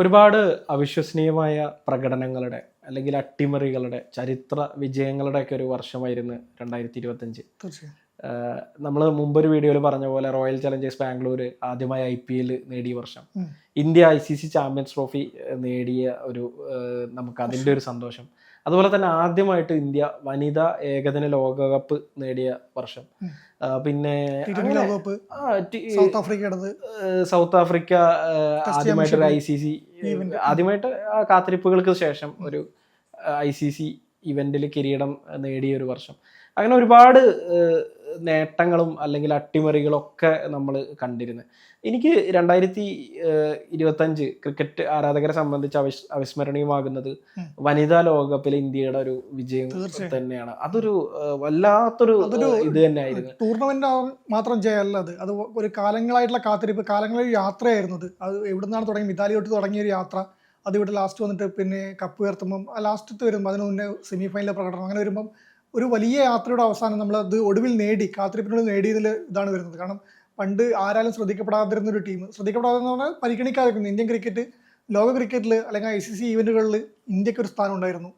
ഒരുപാട് അവിശ്വസനീയമായ പ്രകടനങ്ങളുടെ അല്ലെങ്കിൽ അട്ടിമറികളുടെ ചരിത്ര വിജയങ്ങളുടെ ഒക്കെ ഒരു വർഷമായിരുന്നു രണ്ടായിരത്തി ഇരുപത്തഞ്ച് നമ്മൾ മുമ്പൊരു വീഡിയോയിൽ പറഞ്ഞ പോലെ റോയൽ ചലഞ്ചേഴ്സ് ബാംഗ്ലൂർ ആദ്യമായി ഐ പി എൽ നേടിയ വർഷം. India I C C champions trophy നേടിയ ഒരു നമുക്ക് അതിന്റെ ഒരു സന്തോഷം. അതുപോലെ തന്നെ ആദ്യമായിട്ട് ഇന്ത്യ വനിതാ ഏകദിന ലോകകപ്പ് നേടിയ വർഷം. പിന്നെ സൗത്ത് ആഫ്രിക്കയുടേത്. സൗത്ത് ആഫ്രിക്ക ആദ്യമായിട്ട് ഒരു ഐ സി സി ആദ്യമായിട്ട് ആ കാത്തിരിപ്പുകൾക്ക് ശേഷം ഒരു ഐ സി സി ഇവന്റിൽ കിരീടം നേടിയ ഒരു വർഷം. അങ്ങനെ ഒരുപാട് നേട്ടങ്ങളും അല്ലെങ്കിൽ അട്ടിമറികളും ഒക്കെ നമ്മൾ കണ്ടിരുന്നു. എനിക്ക് രണ്ടായിരത്തി ഇരുപത്തഞ്ച് ക്രിക്കറ്റ് ആരാധകരെ സംബന്ധിച്ച് അവിസ് അവിസ്മരണീയമാകുന്നത് വനിതാ ലോകകപ്പിലെ ഇന്ത്യയുടെ ഒരു വിജയം തന്നെയാണ്. അതൊരു വല്ലാത്തൊരു ഇത് തന്നെയായിരുന്നു. ടൂർണമെന്റ് മാത്രം ചെയ്യല്ല അത്. അത് ഒരു കാലങ്ങളായിട്ടുള്ള കാത്തിരിപ്പ് കാലങ്ങളിൽ യാത്രയായിരുന്നു അത്. അത് എവിടെ നിന്നാണ് തുടങ്ങി മിതാലി തൊട്ട് തുടങ്ങിയ ഒരു യാത്ര. അത് ഇവിടെ ലാസ്റ്റ് വന്നിട്ട് പിന്നെ കപ്പ് ഉയർത്തുമ്പം ലാസ്റ്റ് വരുമ്പോൾ അതിന് മുന്നേ സെമി ഫൈനലിലെ പ്രകടനം അങ്ങനെ വരുമ്പം ഒരു വലിയ യാത്രയുടെ അവസാനം നമ്മൾ അത് ഒടുവിൽ നേടി കാത്തിരിപ്പിനുള്ളിൽ നേടിയതിൽ ഇതാണ് വരുന്നത്. കാരണം പണ്ട് ആരാലും ശ്രദ്ധിക്കപ്പെടാതിരുന്ന ഒരു ടീം ശ്രദ്ധിക്കപ്പെടാതെന്ന് പറഞ്ഞാൽ പരിഗണിക്കാതിരിക്കുന്നു. ഇന്ത്യൻ ക്രിക്കറ്റ് ലോക ക്രിക്കറ്റിൽ അല്ലെങ്കിൽ ഐ സി സി ഈവന്റുകളിൽ ഇന്ത്യയ്ക്ക് ഒരു സ്ഥാനം ഉണ്ടായിരുന്നു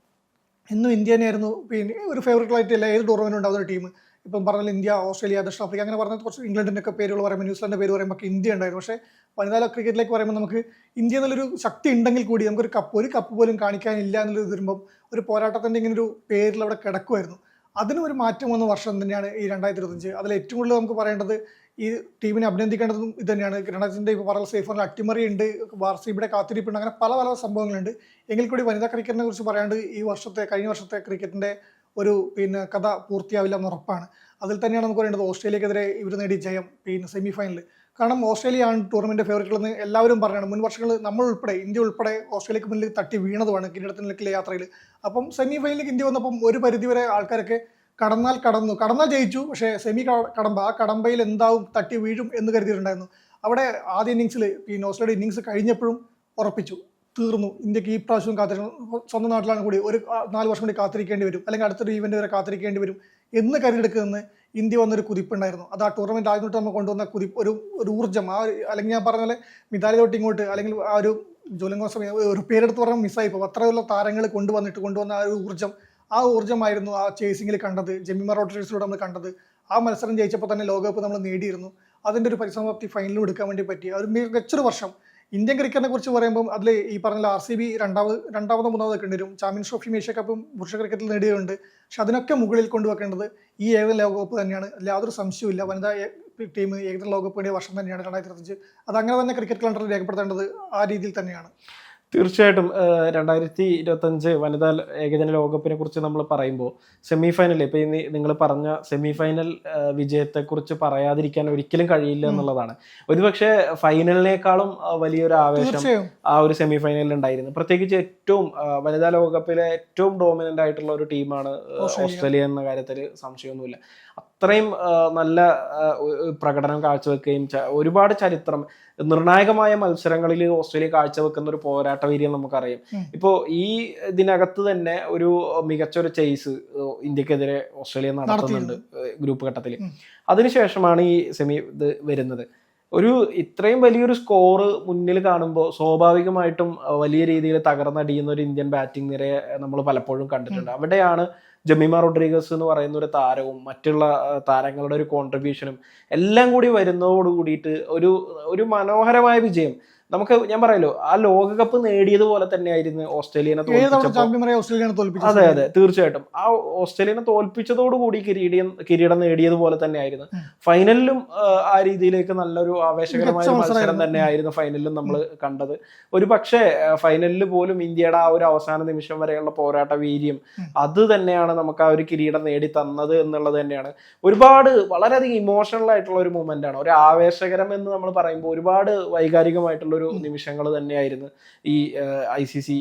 എന്നും ഇന്ത്യ തന്നെയായിരുന്നു. പിന്നെ ഒരു ഫേവറേറ്റ് ആയിട്ട് എല്ലാ ഏത് ടൂർണമെന്റ് ഉണ്ടാകുന്ന ഒരു ടീം ഇപ്പം പറഞ്ഞാൽ ഇന്ത്യ ഓസ്ട്രേലിയ ദക്ഷിണാഫ്രിക്ക അങ്ങനെ പറഞ്ഞ കുറച്ച് ഇംഗ്ലണ്ടിന്റെ ഒക്കെ പേരുകൾ പറയുമ്പോൾ ന്യൂസിലാൻഡിന്റെ പേര് പറയുമ്പോൾ ഒക്കെ ഇന്ത്യ ഉണ്ടായിരുന്നു. പക്ഷേ വനിതാ ക്രിക്കറ്റിലേക്ക് പറയുമ്പോൾ നമുക്ക് ഇന്ത്യ എന്നുള്ളൊരു ശക്തി ഉണ്ടെങ്കിൽ കൂടി നമുക്കൊരു കപ്പ് ഒരു കപ്പ് പോലും കാണിക്കാനില്ല എന്നുള്ളത് വരുമ്പം ഒരു പോരാട്ടത്തിന്റെ ഇങ്ങനെ ഒരു പേരിൽ അവിടെ കിടക്കുമായിരുന്നു അതിനും ഒരു മാറ്റം വന്ന വർഷം തന്നെയാണ് ഈ രണ്ടായിരത്തി ഇരുപത്തഞ്ച് അതിൽ ഏറ്റവും കൂടുതൽ നമുക്ക് പറയേണ്ടത് ഈ ടീമിനെ അഭിനന്ദിക്കേണ്ടതും ഇത് തന്നെയാണ്. രണ്ടായിരത്തിന്റെ ഇപ്പോൾ പറഞ്ഞ സേഫ് പറഞ്ഞ അട്ടിമറി ഉണ്ട് ആർ ഇവിടെ ബിയുടെ കാത്തിരിപ്പുണ്ട് അങ്ങനെ പല പല സംഭവങ്ങളുണ്ട്. എങ്കിൽ കൂടി വനിതാ ക്രിക്കറ്റിനെ കുറിച്ച് പറയാണ്ട് ഈ വർഷത്തെ കഴിഞ്ഞ വർഷത്തെ ക്രിക്കറ്റിന്റെ ഒരു പിന്നെ കഥ പൂർത്തിയാവില്ല എന്ന് ഉറപ്പാണ്. അതിൽ തന്നെയാണ് നമുക്ക് പറയേണ്ടത് ഓസ്ട്രേലിയക്കെതിരെ ഇവർ നേടിയ ജയം പിന്നെ സെമി ഫൈനൽ കാരണം ഓസ്ട്രേലിയ ആണ് ടൂർണമെന്റ് ഫേവറേറ്റുകൾ എന്ന് എല്ലാവരും പറയുന്നത് മുൻ വർഷങ്ങളിൽ നമ്മൾ ഉൾപ്പെടെ ഇന്ത്യ ഉൾപ്പെടെ ഓസ്ട്രേലിയക്ക് മുന്നിൽ തട്ടി വീണതുമാണ് കിരീടത്തിലേക്കുള്ള യാത്രയിൽ. അപ്പം സെമി ഫൈനലിലേക്ക് ഇന്ത്യ വന്നപ്പം ഒരു പരിധിവരെ ആൾക്കാരൊക്കെ കടന്നാൽ കടന്നു. കടന്നാൽ ജയിച്ചു പക്ഷേ സെമി കടമ്പ ആ കടമ്പയിൽ എന്താവും തട്ടി വീഴും എന്ന് കരുതിയിട്ടുണ്ടായിരുന്നു. അവിടെ ആദ്യ ഇന്നിങ്സിൽ പിന്നെ ഓസ്ട്രേലിയ ഇന്നിങ്സ് കഴിഞ്ഞപ്പോഴും ഉറപ്പിച്ചു തീർന്നു. ഇന്ത്യയ്ക്ക് ഈ പ്രാവശ്യം കാത്തിരിക്കണം. സ്വന്തം നാട്ടിലാണ് കൂടി ഒരു നാല് വർഷം കൂടി കാത്തിരിക്കേണ്ടി വരും. അല്ലെങ്കിൽ അടുത്തൊരു ഈവന്റ് വരെ കാത്തിരിക്കേണ്ടി വരും എന്ന് കരുതെടുക്കുന്ന ഇന്ത്യ വന്നൊരു കുതിപ്പുണ്ടായിരുന്നു. അത് ആ ടൂർണമെന്റ് ആയതുകൊണ്ട് നമ്മൾ കൊണ്ടുവന്ന കുതിപ്പ് ഒരു ഒരു ഊർജം. ആ അല്ലെങ്കിൽ ഞാൻ പറഞ്ഞ പോലെ മിതാലി തൊട്ട് ഇങ്ങോട്ട് അല്ലെങ്കിൽ ആ ഒരു ജോലിംഗോ സമയം ഒരു പേരെടുത്ത് പറഞ്ഞാൽ മിസ്സായി പോകും അത്രയുള്ള താരങ്ങൾ കൊണ്ടുവന്നിട്ട് കൊണ്ടുവന്ന ആ ഒരു ഊർജം ആ ഊർജമായിരുന്നു ആ ചേസിങ്ങിൽ കണ്ടത്. ജെമിമ റോട്ടറീസിലൂടെ നമ്മൾ കണ്ടത്. ആ മത്സരം ജയിച്ചപ്പോൾ തന്നെ ലോകകപ്പ് നമ്മൾ നേടിയിരുന്നു. അതിന്റെ ഒരു പരിസമാപ്തി ഫൈനലും എടുക്കാൻ വേണ്ടി പറ്റി. ഒരു മികച്ചൊരു വർഷം. ഇന്ത്യൻ ക്രിക്കറ്റിനെ കുറിച്ച് പറയുമ്പോൾ അതിൽ ഈ പറഞ്ഞ ആർ സി ബി രണ്ടാമത് രണ്ടാമതോ മൂന്നാമതൊക്കെ ഉണ്ട് വരും ചാമ്പ്യൻസ് ട്രോഫിയും ഏഷ്യ കപ്പും പുരുഷ ക്രിക്കറ്റിൽ നേടിയതുണ്ട് പക്ഷെ അതിനൊക്കെ മുകളിൽ കൊണ്ടുവെക്കേണ്ടത് ഈ ഏകദിന ലോകകപ്പ് തന്നെയാണ്. യാതൊരു സംശയവുമില്ല വനിതാ ടീം ഏകദിന ലോകകപ്പ് നേടിയ വർഷം തന്നെയാണ് രണ്ടായിരത്തി ഇരുപത്തഞ്ച് അത് അങ്ങനെ തന്നെ ക്രിക്കറ്റ് കലണ്ടറിൽ രേഖപ്പെടുത്തേണ്ടത് ആ രീതിയിൽ തന്നെയാണ്. തീർച്ചയായിട്ടും രണ്ടായിരത്തി ഇരുപത്തഞ്ച് വനിതാ ഏകദിന ലോകകപ്പിനെ കുറിച്ച് നമ്മൾ പറയുമ്പോൾ സെമി ഫൈനൽ ഇപ്പൊ ഇനി നിങ്ങൾ പറഞ്ഞ സെമി ഫൈനൽ വിജയത്തെ കുറിച്ച് പറയാതിരിക്കാൻ ഒരിക്കലും കഴിയില്ല എന്നുള്ളതാണ്. ഒരുപക്ഷെ ഫൈനലിനേക്കാളും വലിയൊരു ആവേശം ആ ഒരു സെമി ഫൈനലിൽ ഉണ്ടായിരുന്നു. പ്രത്യേകിച്ച് ഏറ്റവും വനിതാ ലോകകപ്പിലെ ഏറ്റവും ഡോമിനന്റ് ആയിട്ടുള്ള ഒരു ടീമാണ് ഓസ്ട്രേലിയ. ഓസ്ട്രേലിയ എന്ന കാര്യത്തിൽ സംശയമൊന്നുമില്ല. അത്രയും നല്ല പ്രകടനം കാഴ്ചവെക്കുകയും ഒരുപാട് ചരിത്രം നിർണായകമായ മത്സരങ്ങളിൽ ഓസ്ട്രേലിയ കാഴ്ചവെക്കുന്ന ഒരു പോരാട്ട വീര്യം നമുക്കറിയാം. ഇപ്പോ ഇപ്പോൾ ഈ ഇതിനകത്ത് തന്നെ ഒരു മികച്ച ഒരു ചേസ് ഇന്ത്യക്കെതിരെ ഓസ്ട്രേലിയ നടത്തുന്നുണ്ട് ഗ്രൂപ്പ് ഘട്ടത്തിൽ. അതിനുശേഷമാണ് ഈ സെമി ഇത് വരുന്നത്. ഒരു ഇത്രയും വലിയൊരു സ്കോർ മുന്നിൽ കാണുമ്പോൾ സ്വാഭാവികമായിട്ടും വലിയ രീതിയിൽ തകർന്നടിയുന്ന ഒരു ഇന്ത്യൻ ബാറ്റിംഗ് നിരയെ നമ്മൾ പലപ്പോഴും കണ്ടിട്ടുണ്ട്. അവിടെയാണ് ജമീമ റോഡ്രിഗസ് എന്ന് പറയുന്ന ഒരു താരവും മറ്റുള്ള താരങ്ങളുടെ ഒരു കോൺട്രിബ്യൂഷനും എല്ലാം കൂടി വരുന്നതോട് കൂടിയിട്ട് ഒരു ഒരു മനോഹരമായ വിജയം. നമുക്ക് ഞാൻ പറയല്ലോ ആ ലോകകപ്പ് നേടിയതുപോലെ തന്നെയായിരുന്നു ഓസ്ട്രേലിയനെ തോൽപ്പിച്ചപ്പോൾ തോൽപ്പിച്ചത് അതെ അതെ തീർച്ചയായിട്ടും. ആ ഓസ്ട്രേലിയനെ തോൽപ്പിച്ചതോടുകൂടി കിരീടം കിരീടം നേടിയതുപോലെ തന്നെയായിരുന്നു. ആയിരുന്നു ഫൈനലിലും ആ, രീതിയിലേക്ക് നല്ലൊരു ആവേശകരമായ മത്സരം തന്നെ തന്നെയായിരുന്നു ഫൈനലിലും നമ്മൾ കണ്ടത്. ഒരു പക്ഷേ ഫൈനലിൽ പോലും ഇന്ത്യയുടെ ആ ഒരു അവസാന നിമിഷം വരെയുള്ള പോരാട്ട വീര്യം അത് തന്നെയാണ് നമുക്ക് ആ ഒരു കിരീടം നേടി തന്നത് എന്നുള്ളത് തന്നെയാണ്. ഒരുപാട് വളരെയധികം ഇമോഷണൽ ആയിട്ടുള്ള ഒരു മൂമെന്റ് ആണ്. ഒരു ആവേശകരം എന്ന് നമ്മൾ പറയുമ്പോൾ ഒരുപാട് വൈകാരികമായിട്ടുള്ള ഒരു നിമിഷങ്ങൾ തന്നെയായിരുന്നു ഈ ഐ സി സി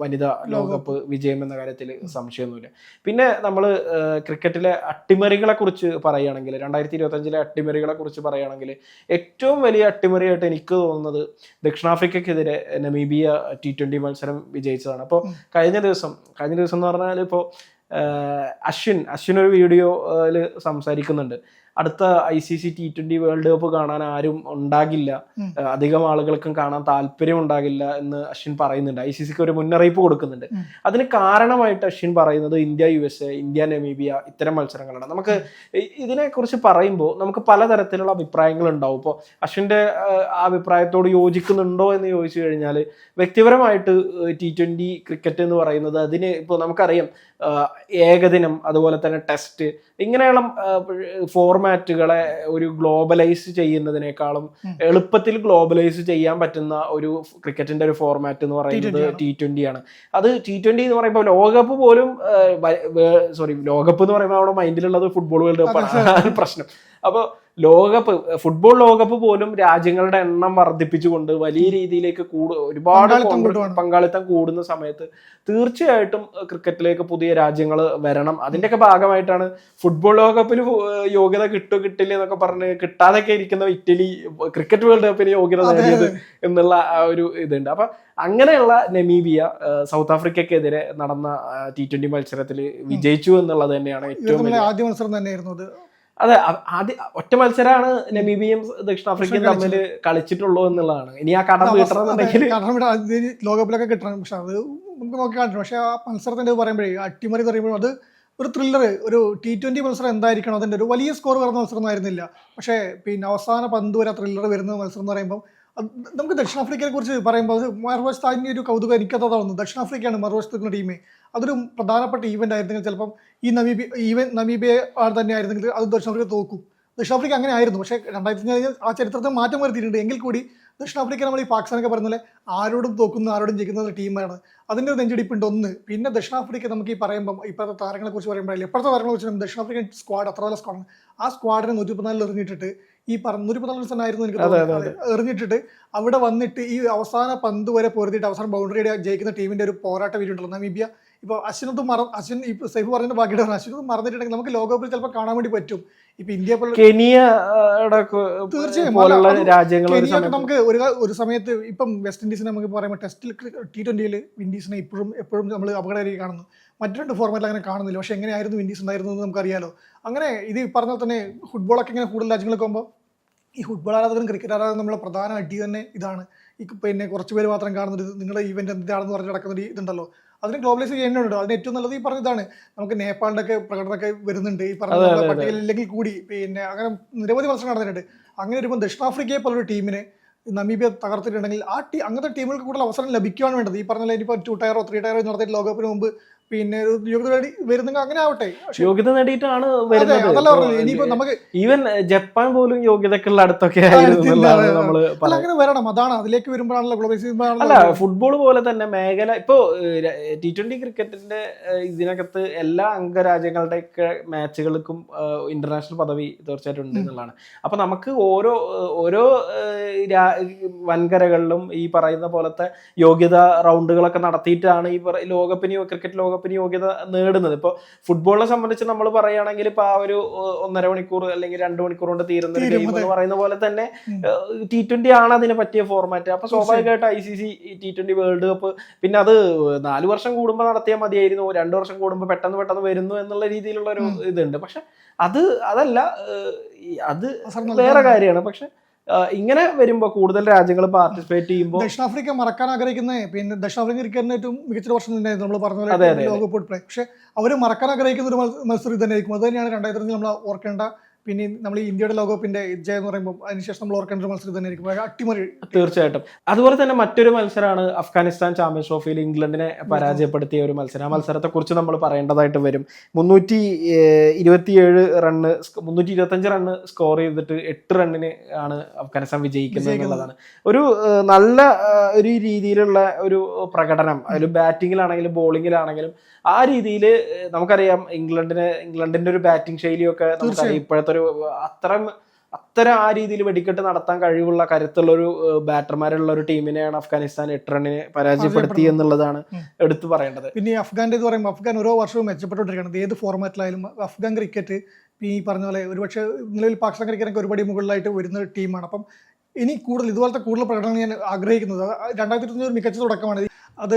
വനിതാ ലോകകപ്പ്. വിജയം എന്ന കാര്യത്തിൽ സംശയമൊന്നുമില്ല. പിന്നെ നമ്മൾ ക്രിക്കറ്റിലെ അട്ടിമറികളെ കുറിച്ച് പറയുകയാണെങ്കിൽ രണ്ടായിരത്തി ഇരുപത്തഞ്ചിലെ അട്ടിമറികളെ കുറിച്ച് പറയുകയാണെങ്കിൽ ഏറ്റവും വലിയ അട്ടിമറിയായിട്ട് എനിക്ക് തോന്നുന്നത് ദക്ഷിണാഫ്രിക്കക്കെതിരെ നമീബിയ ടി ട്വന്റി മത്സരം വിജയിച്ചതാണ്. അപ്പോൾ കഴിഞ്ഞ ദിവസം കഴിഞ്ഞ ദിവസം എന്ന് പറഞ്ഞാൽ ഇപ്പോൾ അശ്വിൻ അശ്വിൻ ഒരു വീഡിയോയിൽ സംസാരിക്കുന്നുണ്ട്. അടുത്ത I C C T twenty world cup കാണാൻ ആരും ഉണ്ടാകില്ല. അധികം ആളുകൾക്കും കാണാൻ താല്പര്യം ഉണ്ടാകില്ല എന്ന് അശ്വിൻ പറയുന്നുണ്ട്. ഐ സി സിക്ക് ഒരു മുന്നറിയിപ്പ് കൊടുക്കുന്നുണ്ട്. അതിന് കാരണമായിട്ട് അശ്വിൻ പറയുന്നത് India U S A India Namibia ഇത്തരം മത്സരങ്ങളാണ്. നമുക്ക് ഇതിനെ ഇതിനെക്കുറിച്ച് പറയുമ്പോൾ നമുക്ക് പലതരത്തിലുള്ള അഭിപ്രായങ്ങൾ ഉണ്ടാവും. ഇപ്പോൾ അശ്വിന്റെ ആ അഭിപ്രായത്തോട് യോജിക്കുന്നുണ്ടോ എന്ന് ചോദിച്ചു കഴിഞ്ഞാൽ വ്യക്തിപരമായിട്ട് ടി ട്വന്റി ക്രിക്കറ്റ് എന്ന് പറയുന്നത് അതിന് ഇപ്പോൾ നമുക്കറിയാം ഏകദിനം അതുപോലെ തന്നെ ടെസ്റ്റ് ഇങ്ങനെയുള്ള ഫോർമാറ്റുകളെ ഒരു ഗ്ലോബലൈസ് ചെയ്യുന്നതിനേക്കാളും. എളുപ്പത്തിൽ ഗ്ലോബലൈസ് ചെയ്യാൻ പറ്റുന്ന ഒരു ക്രിക്കറ്റിന്റെ ഒരു ഫോർമാറ്റ് എന്ന് പറയുന്നത് T20 ആണ്. ടി ട്വന്റി ആണ് അത് ടി ട്വന്റി എന്ന് പറയുമ്പോൾ ലോകകപ്പ് പോലും സോറി ലോകകപ്പ് എന്ന് പറയുമ്പോൾ നമ്മുടെ മൈൻഡിലുള്ളത് ഫുട്ബോൾ വേൾഡ് കപ്പാണ് പ്രശ്നം അപ്പോൾ ലോകകപ്പ് ഫുട്ബോൾ ലോകകപ്പ് പോലും രാജ്യങ്ങളുടെ എണ്ണം വർദ്ധിപ്പിച്ചുകൊണ്ട് വലിയ രീതിയിലേക്ക് കൂടു ഒരുപാട് പങ്കാളിത്തം കൂടുന്ന സമയത്ത് തീർച്ചയായിട്ടും ക്രിക്കറ്റിലേക്ക് പുതിയ രാജ്യങ്ങൾ വരണം. അതിന്റെയൊക്കെ ഭാഗമായിട്ടാണ് ഫുട്ബോൾ ലോകകപ്പിന് യോഗ്യത കിട്ടോ കിട്ടില്ല എന്നൊക്കെ പറഞ്ഞ് കിട്ടാതൊക്കെ ഇരിക്കുന്ന ഇറ്റലി ക്രിക്കറ്റ് വേൾഡ് കപ്പിന് യോഗ്യത നേടിയത് എന്നുള്ള ആ ഒരു ഇതുണ്ട്. അപ്പൊ അങ്ങനെയുള്ള നെമീബിയ സൗത്ത് ആഫ്രിക്കക്കെതിരെ നടന്ന ടി ട്വന്റി മത്സരത്തിൽ വിജയിച്ചു എന്നുള്ളത് തന്നെയാണ് ഏറ്റവും ആദ്യ മത്സരം തന്നെയായിരുന്നു അത് ആദ്യ ഒറ്റ മത്സരമാണ് നബീബിയും ദക്ഷിണാഫ്രിക്കയും തമ്മിൽ കളിച്ചിട്ടുള്ളൂ എന്നുള്ളതാണ്. ഇനി ആ കടം കിട്ടണമെന്നുണ്ടെങ്കിൽ ലോകകപ്പിലൊക്കെ കിട്ടണം. പക്ഷെ അത് നമുക്ക് നോക്കി കാണിക്കണം പക്ഷെ ആ മത്സരത്തിന്റെ പറയുമ്പോഴേ അട്ടിമറി പറയുമ്പോഴും പറയുമ്പോൾ അത് ഒരു ത്രില്ലർ ഒരു ടി ട്വന്റി മത്സരം എന്തായിരിക്കണം? അതിന്റെ ഒരു വലിയ സ്കോർ വരുന്ന മത്സരം ഒന്നും ആയിരുന്നില്ല. പക്ഷേ പിന്നെ അവസാന പന്ത് വരെ ത്രില്ലർ വരുന്ന മത്സരം എന്ന് പറയുമ്പോൾ നമുക്ക് ദക്ഷിണാഫ്രിക്കയെ കുറിച്ച് പറയുമ്പോൾ അത് മറുവശത്ത് അതിന്റെ ഒരു കൗതുകം എനിക്കതാ തോന്നുന്നു. ദക്ഷിണാഫ്രിക്കയാണ് മറുവശത്തുള്ള ടീമേ അതൊരു പ്രധാനപ്പെട്ട ഈവന്റ് ആയിരുന്നെങ്കിൽ ചിലപ്പം ഈ നമീബി ഈവൻ നമീബിയ തന്നെ ആയിരുന്നെങ്കിൽ അത് ദക്ഷിണാഫ്രിക്ക തോക്കും ദക്ഷിണാഫ്രിക്ക അങ്ങനെ ആയിരുന്നു. പക്ഷേ രണ്ടായിരത്തി കഴിഞ്ഞാൽ ആ ചരിത്രത്തിൽ മാറ്റം വരുത്തിയിട്ടുണ്ട്. എങ്കിൽ കൂടി ദക്ഷിണാഫ്രിക്ക നമ്മൾ ഈ പാകിസ്ഥാനൊക്കെ പറയുന്ന പോലെ ആരോടും തോക്കുന്ന ആരോടും ജയിക്കുന്ന ഒരു ടീമാണ് അതിന്റെ ഒരു നെഞ്ചിടിപ്പുണ്ട് ഒന്ന്. പിന്നെ ദക്ഷിണാഫ്രിക്ക നമുക്ക് ഈ പറയുമ്പം ഇപ്പോഴത്തെ താരങ്ങളെ കുറിച്ച് പറയുമ്പോഴല്ലേ ഇപ്പോഴത്തെ താരങ്ങളെ കുറിച്ച് ദക്ഷിണാഫ്രിക്കൻ സ്ക്വാഡ് അത്ര നല്ല സ്ക്വാഡാണ് ആ സ്ക്വാഡിനെ നൂറ്റി പതിനാലിൽ എറിഞ്ഞിട്ടിട്ട് ഈ പറഞ്ഞ നൂറ്റി പതിനാല് റൺസ് ആയിരുന്നു എനിക്ക് തോന്നുന്നത് എറിഞ്ഞിട്ടിട്ട് അവിടെ വന്നിട്ട് ഈ അവസാന പന്ത് വരെ പൊരുത്തിയിട്ട് അവസാന ബൗണ്ടറിയുടെ ജയിക്കുന്ന ടീമിന്റെ ഒരു പോരാട്ട വീടുണ്ടല്ലോ നമീബിയ ഇപ്പോൾ അശ്വിനത്ത് മറ അശ്വിൻ ഈ സൈഫ് പറഞ്ഞ ബാക്കിയുടെ അശ്വിനത്ത് മറന്നിട്ടുണ്ടെങ്കിൽ നമുക്ക് ലോകകപ്പിൽ ചിലപ്പോൾ കാണാൻ വേണ്ടി പറ്റും. ഇപ്പൊ ഇന്ത്യ കെനിയയുടെ തീർച്ചയായും. നമുക്ക് ഒരു ഒരു സമയത്ത് ഇപ്പം വെസ്റ്റ് ഇൻഡീസിനെ നമുക്ക് പറയുമ്പോൾ ടെസ്റ്റിൽ ടി ട്വന്റിയിൽ വിൻഡീസിനെ ഇപ്പോഴും എപ്പോഴും നമ്മൾ അപകടകരമായി കാണുന്നു. മറ്റു രണ്ട് ഫോർമാറ്റിൽ അങ്ങനെ കാണുന്നില്ല. പക്ഷെ എങ്ങനെയായിരുന്നു വിൻഡീസ് ഉണ്ടായിരുന്നു എന്ന് നമുക്കറിയാലോ. അങ്ങനെ ഇത് പറഞ്ഞാൽ തന്നെ ഫുട്ബോളൊക്കെ ഇങ്ങനെ കൂടുതൽ രാജ്യങ്ങളൊക്കെ ആകുമ്പോൾ ഈ ഫുട്ബോൾ ആരാധകരും ക്രിക്കറ്റ് ആരാധകരും നമ്മളെ പ്രധാന അടി തന്നെ ഇതാണ്. ഈ പിന്നെ കുറച്ച് പേര് മാത്രം കാണുന്നത് നിങ്ങളുടെ ഇവന്റ് എന്താണെന്ന് പറഞ്ഞ് നടക്കുന്ന ഒരു ഇതുണ്ടല്ലോ. അതിന് ഗ്ലോബലൈസ് ചെയ്യുന്നുണ്ട് അതിന് ഏറ്റവും നല്ലത് ഈ പറഞ്ഞതാണ്. നമുക്ക് നേപ്പാളിന്റെ ഒക്കെ പ്രകടനമൊക്കെ വരുന്നുണ്ട്. ഈ പറഞ്ഞ പട്ടികയിൽ. പട്ടികയിലില്ലെങ്കിൽ കൂടി പിന്നെ അങ്ങനെ നിരവധി മത്സരം നടന്നിട്ടുണ്ട്. അങ്ങനെ വരുമ്പോൾ ദക്ഷിണാഫ്രിക്കയെ പോലൊരു ടീമിന് നമീബിയ തകർത്തിട്ടുണ്ടെങ്കിൽ ആ ടീ അങ്ങനത്തെ ടീമുകൾക്ക് കൂടുതൽ അവസരം ലഭിക്കുകയാണ് വേണ്ടത്. ഈ പറഞ്ഞ ഇനിയിപ്പോൾ ടു ടയറോ ത്രീ ടയറോ നടത്തിയിട്ട് ലോകകപ്പിന് മുമ്പ് പിന്നെ ഒരു യോഗ്യത നേടി വരുന്നെങ്കിൽ അങ്ങനെ ആവട്ടെ. യോഗ്യത നേടിയിട്ടാണ് വരുന്നത്. ഇനിയിപ്പോ നമുക്ക് ഈവൻ ജപ്പാൻ പോലും യോഗ്യതക്കുള്ള അടുത്തൊക്കെ അങ്ങനെ വരണം. അതാണ് അതിലേക്ക് വരുമ്പോഴാണല്ലോ അല്ല ഫുട്ബോൾ പോലെ തന്നെ മേഖല ഇപ്പോ ടി ട്വന്റി ക്രിക്കറ്റിന്റെ ഇതിനകത്ത് എല്ലാ അംഗരാജ്യങ്ങളുടെ ഒക്കെ മാച്ചുകൾക്കും ഇന്റർനാഷണൽ പദവി തീർച്ചയായിട്ടും ഉണ്ട് എന്നുള്ളതാണ്. അപ്പൊ നമുക്ക് ഓരോ ഓരോ വൻകരകളിലും ഈ പറയുന്ന പോലത്തെ യോഗ്യത റൗണ്ടുകളൊക്കെ നടത്തിയിട്ടാണ് ഈ ലോകപ്പിനെയോ ക്രിക്കറ്റ് ക്രിക്കറ്റ് ലോകകപ്പിന് യോഗ്യത നേടുന്നത്. ഇപ്പോൾ ഫുട്ബോളിനെ സംബന്ധിച്ച് നമ്മൾ പറയുകയാണെങ്കിൽ ഇപ്പൊ ആ ഒരു ഒന്നര മണിക്കൂർ അല്ലെങ്കിൽ രണ്ട് മണിക്കൂർ കൊണ്ട് തീരുന്ന ഒരു ഗെയിം എന്ന് പറയുന്ന പോലെ തന്നെ. ടി ട്വന്റി ആണ് അതിനെ പറ്റിയ ഫോർമാറ്റ് അപ്പൊ സ്വാഭാവികമായിട്ട് I C C T twenty world cup പിന്നെ അത് നാല് വർഷം കൂടുമ്പോൾ നടത്തിയാൽ മതിയായിരുന്നു. രണ്ടു വർഷം കൂടുമ്പോൾ പെട്ടെന്ന് പെട്ടെന്ന് വരുന്നു എന്നുള്ള രീതിയിലുള്ള ഒരു. ഇതുണ്ട്. പക്ഷെ അത് അതല്ല അത് വേറെ കാര്യമാണ്. പക്ഷെ ഇങ്ങനെ വരുമ്പോൾ കൂടുതൽ രാജ്യങ്ങൾ പാർട്ടിസിപ്പേറ്റ് ചെയ്യുമ്പോൾ ദക്ഷിണാഫ്രിക്ക മറക്കാൻ ആഗ്രഹിക്കുന്ന പിന്നെ ദക്ഷിണാഫ്രിക്ക ക്രിക്കറ്റിന് ഏറ്റവും മികച്ച വർഷം തന്നെയായിരുന്നു നമ്മൾ പറഞ്ഞ പോലെ ലോകകപ്പ് പക്ഷെ അവർ മറക്കാൻ ആഗ്രഹിക്കുന്ന ഒരു മത്സ- മത്സരം ഇത് തന്നെയായിരിക്കും അത് തന്നെയാണ് രണ്ടായിരത്തി നമ്മൾ ഓർക്കേണ്ട പിന്നെ നമ്മൾ ഈ ഇന്ത്യയുടെ ലോകകപ്പിന്റെ ജയം എന്ന് പറയുമ്പോൾ അതിനുശേഷം നമ്മൾ ഓർക്കേണ്ട ഒരു മത്സരം തന്നെ തന്നെയായിരിക്കും അട്ടിമറി. തീർച്ചയായിട്ടും. അതുപോലെ തന്നെ മറ്റൊരു മത്സരമാണ് അഫ്ഗാനിസ്ഥാൻ ചാമ്പ്യൻസ് ട്രോഫിയിൽ ഇംഗ്ലണ്ടിനെ പരാജയപ്പെടുത്തിയ ഒരു മത്സരം. ആ മത്സരത്തെ കുറിച്ച് നമ്മൾ പറയേണ്ടതായിട്ട് വരും. മുന്നൂറ്റി ഇരുപത്തിയേഴ് റണ്ണ് മുന്നൂറ്റി ഇരുപത്തഞ്ച് റണ്ണ് സ്കോർ ചെയ്തിട്ട് എട്ട് റണ്ണിന് ആണ് അഫ്ഗാനിസ്ഥാൻ വിജയിക്കുന്നത്. എന്നുള്ളതാണ്. ഒരു നല്ല ഒരു രീതിയിലുള്ള ഒരു പ്രകടനം. അതിൽ ബാറ്റിങ്ങിലാണെങ്കിലും ബോളിങ്ങിലാണെങ്കിലും ആ രീതിയിൽ നമുക്കറിയാം ഇംഗ്ലണ്ടിന് ഇംഗ്ലണ്ടിന്റെ ഒരു ബാറ്റിംഗ് ശൈലിയൊക്കെ നമുക്കറിയാം. ഇപ്പോഴത്തെ ഒരു അത്ര അത്തരം ആ രീതിയിൽ വെടിക്കെട്ട് നടത്താൻ കഴിവുള്ള കരുത്തുള്ള ഒരു ബാറ്റർമാരുള്ള ഒരു ടീമിനെയാണ് അഫ്ഗാനിസ്ഥാൻ എട്ട് റണ്ണിന് പരാജയപ്പെടുത്തി എന്നുള്ളതാണ്. എടുത്തു പറയേണ്ടത്. പിന്നെ അഫ്ഗാന്റെ എന്ന് പറയുമ്പോൾ അഫ്ഗാൻ ഓരോ വർഷവും മെച്ചപ്പെട്ടുകൊണ്ടിരിക്കുന്നത് ഇത് ഏത് ഫോർമാറ്റിലായാലും അഫ്ഗാൻ ക്രിക്കറ്റ് ഈ പറഞ്ഞ പോലെ ഒരുപക്ഷെ നിലവിൽ പാകിസ്ഥാൻ ക്രിക്കറ്റ് ഒരുപടി മുകളിലായിട്ട് വരുന്ന ഒരു ടീമാണ്. അപ്പം ഇനി കൂടുതൽ ഇതുപോലത്തെ കൂടുതൽ പ്രകടനം ഞാൻ ആഗ്രഹിക്കുന്നത്. രണ്ടായിരത്തി ഇരുപത്തി ഒരു മികച്ച തുടക്കമാണ്. അത്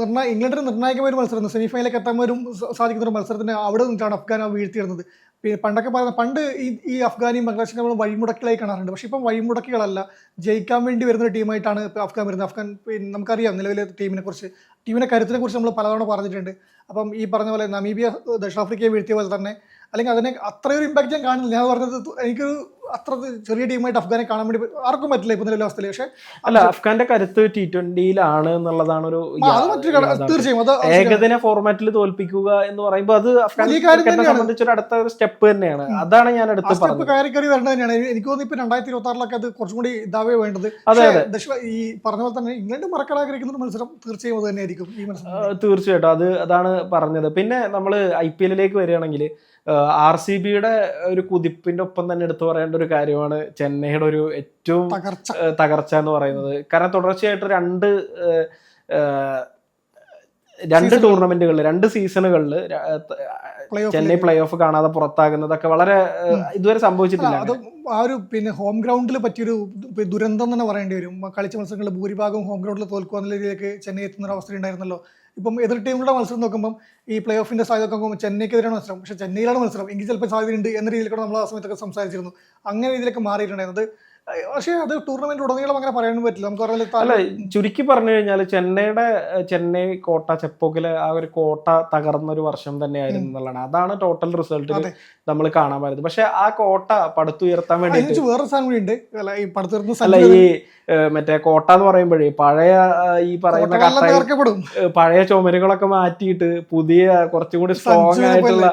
നിർണയ ഇംഗ്ലണ്ടിന് നിർണായകമായ ഒരു മത്സരം സെമിഫൈനലിലേക്ക് എത്താൻ വരും സാധിക്കുന്ന ഒരു മത്സരത്തിന് അവിടെ നിന്നിട്ടാണ് അഫ്ഗാൻ വീഴ്ത്തിയിരുന്നത് വീഴ്ത്തിയിടുന്നത്. പിന്നെ പണ്ടൊക്കെ പറയുന്ന പണ്ട് ഈ ഈ അഫ്ഗാനിയും ബംഗ്ലാദേശും നമ്മൾ വഴിമുടക്കിലായി കാണാറുണ്ട്. പക്ഷേ ഇപ്പം വഴിമുടക്കികളല്ല. ജയിക്കാൻ വേണ്ടി വരുന്ന ഒരു ടീമായിട്ടാണ് അഫ്ഗാൻ വരുന്നത്. അഫ്ഗാൻ പിന്നെ നമുക്കറിയാം നിലവിലെ ടീമിനെ കുറിച്ച്. ടീമിന്റെ കരുത്തിനെ കുറിച്ച് നമ്മൾ പലതവണ പറഞ്ഞിട്ടുണ്ട്. അപ്പം ഈ പറഞ്ഞ പോലെ നമീബിയ ദക്ഷിണാഫ്രിക്കയെ വീഴ്ത്തിയ പോലെ തന്നെ അല്ലെങ്കിൽ അതിനെ അത്രയൊരു ഇമ്പാക്റ്റ് ഞാൻ കാണുന്നില്ല ഞാൻ പറഞ്ഞത് എനിക്ക് അത്ര ചെറിയ ടീമായിട്ട് അഫ്ഗാനെ കാണാൻ വേണ്ടി ആർക്കും പറ്റില്ല ഇപ്പൊ നിലവിലെ അവസ്ഥയിൽ പക്ഷേ അല്ല അഫ്ഗാന്റെ കരുത്ത് ടി ട്വന്റിയിലാണ് എന്നുള്ളതാണ് ഒരു. തീർച്ചയായും. അത് ഏകദിന ഫോർമാറ്റിൽ തോൽപ്പിക്കുക എന്ന് പറയുമ്പോൾ അത് സംബന്ധിച്ചൊരു സംബന്ധിച്ച് ഒരു അടുത്ത സ്റ്റെപ്പ് തന്നെയാണ് അതാണ് ഞാൻ എടുത്ത് സ്റ്റെപ്പ് കയറി കയറി വരേണ്ടത് തന്നെയാണ്. എനിക്ക് തോന്നുന്നു ഇപ്പൊ രണ്ടായിരത്തി ഇരുപത്തി ആറിലൊക്കെ അത് കുറച്ചും കൂടി ഇതാവേ വേണ്ടത്. അതെ, ഈ പറഞ്ഞ പോലെ തന്നെ ഇംഗ്ലണ്ട് മറക്കാൻ ആഗ്രഹിക്കുന്ന ഒരു മത്സരം തീർച്ചയായും അത് തന്നെയായിരിക്കും ഈ മത്സരം തീർച്ചയായിട്ടും. അത് അതാണ് പറഞ്ഞത്. പിന്നെ നമ്മൾ ഐ പി എല്ലിലേക്ക് വരികയാണെങ്കിൽ ആർ സി ബിയുടെ ഒരു കുതിപ്പിന്റെ ഒപ്പം തന്നെ എടുത്തു പറയേണ്ട ഒരു കാര്യമാണ് ചെന്നൈയുടെ ഒരു ഏറ്റവും തകർച്ച. എന്ന് പറയുന്നത്. കാരണം തുടർച്ചയായിട്ട് രണ്ട് രണ്ട് ടൂർണമെന്റുകളിൽ രണ്ട് സീസണുകളിൽ ചെന്നൈ പ്ലേ ഓഫ് കാണാതെ പുറത്താകുന്നതൊക്കെ വളരെ ഇതുവരെ സംഭവിച്ചിട്ടില്ല അത് ആ ഒരു പിന്നെ ഹോം ഗ്രൗണ്ടിൽ പറ്റിയൊരു ദുരന്തം തന്നെ പറയേണ്ടി വരും. കളിച്ച മത്സരങ്ങളിൽ ഭൂരിഭാഗം ഹോം ഗ്രൗണ്ടിൽ തോൽക്കുക എന്നുള്ള രീതിയിലേക്ക് ചെന്നൈ എത്തുന്ന ഒരു അവസ്ഥ ഉണ്ടായിരുന്നല്ലോ. ഇപ്പം എതിർ ടീമുകളുടെ മത്സരം നോക്കുമ്പോൾ ഈ പ്ലേ ഓഫിന്റെ സാധ്യത നോക്കുമ്പോൾ ചെന്നൈക്കെതിരാണ് മത്സരം. പക്ഷെ ചെന്നൈയിലാണ് മത്സരം. എങ്കിൽ ചിലപ്പോൾ സാധ്യതയുണ്ട് എന്ന രീതിയിലൂടെ നമ്മൾ ആ സമയത്തൊക്കെ സംസാരിച്ചിരുന്നു. അങ്ങനെ രീതിയിലൊക്കെ മാറിയിട്ടുണ്ടായിരുന്നത് പക്ഷേ അത് ടൂർണമെന്റ് ഉടനീളം അങ്ങനെ പറയാനും പറ്റില്ല. നമുക്ക് അല്ല ചുരുക്കി പറഞ്ഞു കഴിഞ്ഞാൽ ചെന്നൈയുടെ ചെന്നൈ കോട്ട ചെപ്പോക്കിലെ ആ ഒരു കോട്ട തകർന്ന ഒരു വർഷം തന്നെയായിരുന്നു എന്നുള്ളതാണ്. അതാണ് ടോട്ടൽ റിസൾട്ട് നമ്മൾ കാണാൻ പറ്റുന്നത്. പക്ഷെ ആ കോട്ട പടുത്തുയർത്താൻ വേണ്ടി വേറെ സാധനം കൂടി ഉണ്ട് അല്ല ഈ അല്ല ഈ മറ്റേ കോട്ട എന്ന് പറയുമ്പോഴേ പഴയ ഈ പറയുന്ന പഴയ ചുമരുകളൊക്കെ മാറ്റിയിട്ട് പുതിയ കുറച്ചുകൂടി സ്ട്രോങ് ആയിട്ടുള്ള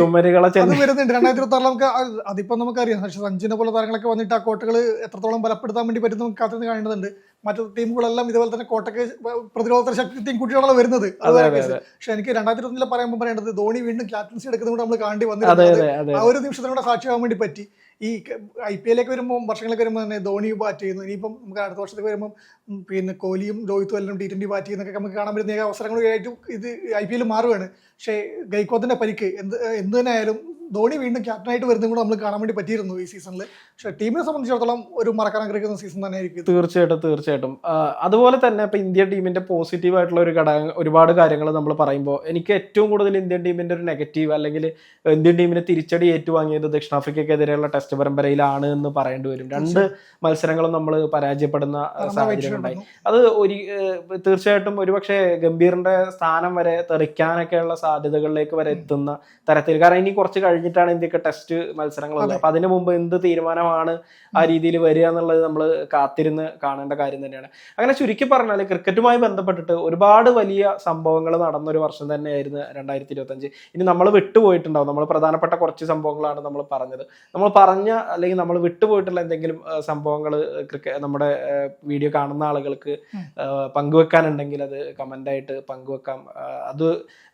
ചുമരുകളെ ചെന്നൈ വരുന്നുണ്ട്. രണ്ടായിരത്തി ഇരുപത്തി ആറിൽ നമുക്ക് അത് അതിപ്പോ നമുക്കറിയാം പക്ഷെ സഞ്ജിനെ പോലെ താരങ്ങളൊക്കെ വന്നിട്ട് ആ കോട്ടകൾ എത്രത്തോളം ബലപ്പെടുത്താൻ വേണ്ടി പറ്റും നമുക്ക് കാത്തിരുന്ന് കാണേണ്ടതുണ്ട്. മറ്റു ടീമുകളെല്ലാം ഇതുപോലെ തന്നെ കോട്ടയ്ക്ക് പ്രതിരോധ ശക്തിയും കൂട്ടിയാണല്ലോ വരുന്നത്. പക്ഷെ എനിക്ക് രണ്ടായിരത്തി ഇരുപത്തിലെ പറയുമ്പോൾ പറയേണ്ടത് ധോണി വീണ്ടും ക്യാപ്റ്റൻസി എടുക്കുന്നത് നമ്മൾ കാണേണ്ടി അതെ അതെ ആ ഒരു നിമിഷത്തിനൂടെ സാക്ഷിയാവാൻ വേണ്ടി പറ്റി. ഈ ഐ പി എല്ലേക്ക് വരുമ്പോൾ വർഷങ്ങളൊക്കെ വരുമ്പോൾ തന്നെ ധോണി ബാറ്റ് ചെയ്യുന്നു. ഇനിയിപ്പം നമുക്ക് അടുത്ത വർഷത്തേക്ക് വരുമ്പോൾ പിന്നെ കോഹ്ലിയും രോഹിത്തും എല്ലാം ടി ട്വന്റി ബാറ്റ് ചെയ്യുന്നൊക്കെ നമുക്ക് കാണാൻ പറ്റുന്ന ഏക അവസരങ്ങളായിട്ട് ഇത് ഐ പി എൽ മാറുകയാണ് പക്ഷേ ഗൈക്കോത്തിന്റെ പരിക്ക് എന്ത് എന്ത് തന്നെ ആയാലും ധോണി വീണ്ടും ക്യാപ്റ്റനായിട്ട് വരുന്നതും കൂടെ നമ്മൾ കാണാൻ വേണ്ടി പറ്റിയിരുന്നു ഈ സീസണിൽ പക്ഷെ ടീമിനെ സംബന്ധിച്ചിടത്തോളം ഒരു മറക്കാൻ ആഗ്രഹിക്കുന്ന സീസൺ തന്നെ ആയിരിക്കും. തീർച്ചയായിട്ടും തീർച്ചയായിട്ടും. അതുപോലെ തന്നെ ഇപ്പൊ ഇന്ത്യൻ ടീമിന്റെ പോസിറ്റീവ് ആയിട്ടുള്ള ഒരു ഘടകം ഒരുപാട് കാര്യങ്ങൾ നമ്മൾ പറയുമ്പോൾ എനിക്ക് ഏറ്റവും കൂടുതൽ ഇന്ത്യൻ ടീമിന്റെ ഒരു നെഗറ്റീവ് അല്ലെങ്കിൽ ഇന്ത്യൻ ടീമിനെ തിരിച്ചടി ഏറ്റുവാങ്ങിയത് ദക്ഷിണാഫ്രിക്കക്കെതിരെയുള്ള ടെസ്റ്റ് പരമ്പരയിലാണ് എന്ന് പറയേണ്ടി വരും. രണ്ട് മത്സരങ്ങളും നമ്മൾ പരാജയപ്പെടുന്ന സാഹചര്യം ഉണ്ടായി അത് ഒരു തീർച്ചയായിട്ടും ഒരുപക്ഷെ ഗംഭീറിന്റെ സ്ഥാനം വരെ തെറിക്കാനൊക്കെയുള്ള സാധ്യതകളിലേക്ക് വരെ എത്തുന്ന തരത്തിൽ. കാരണം ഇനി കുറച്ച് കഴിഞ്ഞിട്ടാണ് ഇന്ത്യയ്ക്ക് ടെസ്റ്റ് മത്സരങ്ങളുള്ളത്. അപ്പൊ അതിനു മുമ്പ് എന്ത് തീരുമാനമാണ് ആ രീതിയിൽ വരിക എന്നുള്ളത് നമ്മൾ കാത്തിരുന്ന് കാണേണ്ട കാര്യം തന്നെയാണ്. അങ്ങനെ ചുരുക്കി പറഞ്ഞാൽ ക്രിക്കറ്റുമായി ബന്ധപ്പെട്ടിട്ട് ഒരുപാട് വലിയ സംഭവങ്ങൾ നടന്നൊരു വർഷം തന്നെയായിരുന്നു രണ്ടായിരത്തി ഇരുപത്തഞ്ച് ഇനി നമ്മൾ വിട്ടുപോയിട്ടുണ്ടാവും. നമ്മൾ പ്രധാനപ്പെട്ട കുറച്ച് സംഭവങ്ങളാണ് നമ്മൾ പറഞ്ഞത്. നമ്മൾ പറഞ്ഞ അല്ലെങ്കിൽ നമ്മൾ വിട്ടുപോയിട്ടുള്ള എന്തെങ്കിലും സംഭവങ്ങൾ ക്രിക്കറ്റ് നമ്മുടെ വീഡിയോ കാണുന്ന ആളുകൾക്ക്. പങ്കുവെക്കാനുണ്ടെങ്കിൽ അത് കമന്റ് ആയിട്ട് പങ്കുവെക്കാം അത്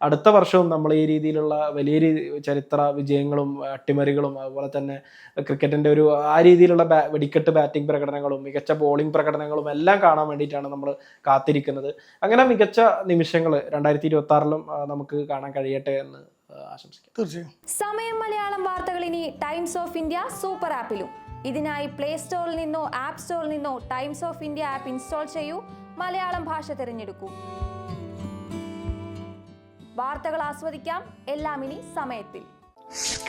അടുത്ത വർഷവും നമ്മൾ ഈ രീതിയിലുള്ള വലിയ രീതി ചരിത്ര വിജയങ്ങളും അട്ടിമറികളും അതുപോലെ തന്നെ ക്രിക്കറ്റിന്റെ ഒരു ആ രീതിയിലുള്ള ബാ- വെടിക്കെട്ട് ബാറ്റിംഗ് പ്രകടനങ്ങളും മികച്ച ബോളിംഗ് പ്രകടനങ്ങളും എല്ലാം കാണാൻ വേണ്ടിയിട്ടാണ് നമ്മൾ കാത്തിരിക്കുന്നത്. അങ്ങനെ മികച്ച നിമിഷങ്ങൾ രണ്ടായിരത്തി ഇരുപത്തി ആറിലും നമുക്ക് കാണാൻ കഴിയട്ടെ എന്ന് ആശംസിക്കാം തീർച്ചയായും. സമയം മലയാളം വാർത്തകൾ ഇനി ടൈംസ് ഓഫ് ഇന്ത്യ സൂപ്പർ ആപ്പിലും. ഇതിനായി പ്ലേ സ്റ്റോറിൽ നിന്നോ ആപ്പ് സ്റ്റോറിൽ നിന്നോ Times of India app install ചെയ്യൂ. മലയാളം ഭാഷ തിരഞ്ഞെടുക്കൂ. വാർത്തകൾ ആസ്വദിക്കാം. എല്ലാം ഇനി സമയത്തിൽ. you